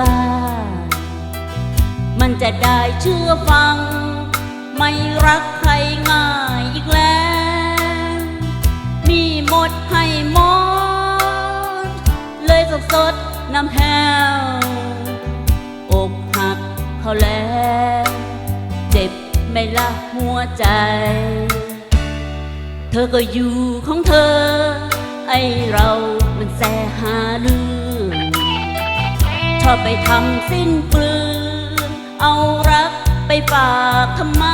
บ้า มันจะได้เชื่อฟัง ไม่รักใครง่ายอีกแล้ว มีหมดให้หมดเลยสดสดๆน้ำแห้วอกหักเขาแล้ว เจ็บไม่ละหัวใจ เธอก็อยู่ของเธอ ไอเรา ไปทำสิ้นเปลืองเอารักไปฝากทำไม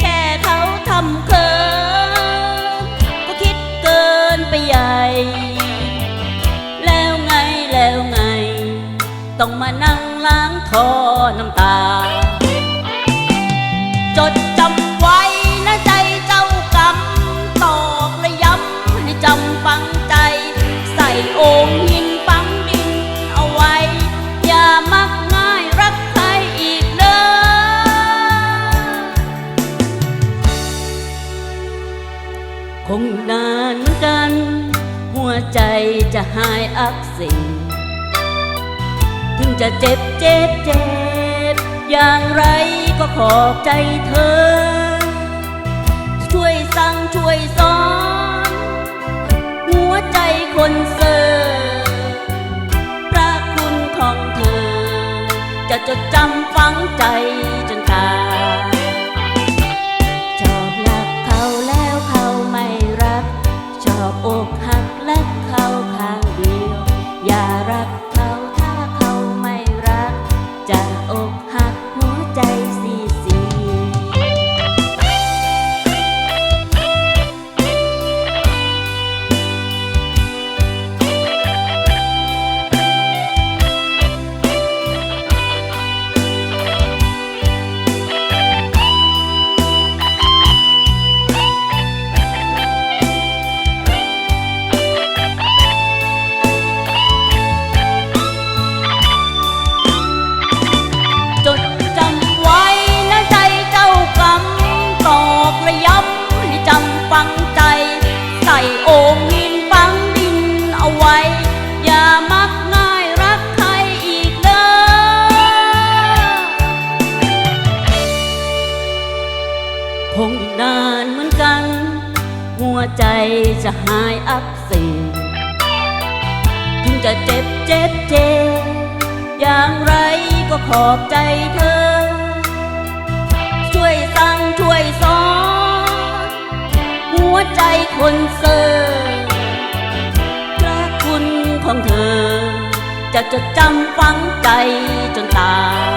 แค่เขาทำเคินก็คิดเกินไปใหญ่ แล้วไงแล้วไง ต้องมานั่งล้างทอน้ำตา จดจำ งนานเหมือนกัน หัวใจจะหายอักเสบถึงจะเจ็บเจ็บเจ็บ อย่างไรก็ขอบใจเธอ ช่วยสั่งช่วยสอน หัวใจคนเซอร์พระคุณของเธอ จะจดจำฝังใจจนตาย อบอกหักและ งอีกนานเหมือนกัน หัวใจจะหายอักเสบถึงจะเจ็บเจ็บเจ็บอย่างไรก็ขอบใจเธอ ช่วยสั่งช่วยสอน หัวใจคนเซอร์พระคุณของเธอ จะจดจำฝังใจจนตาย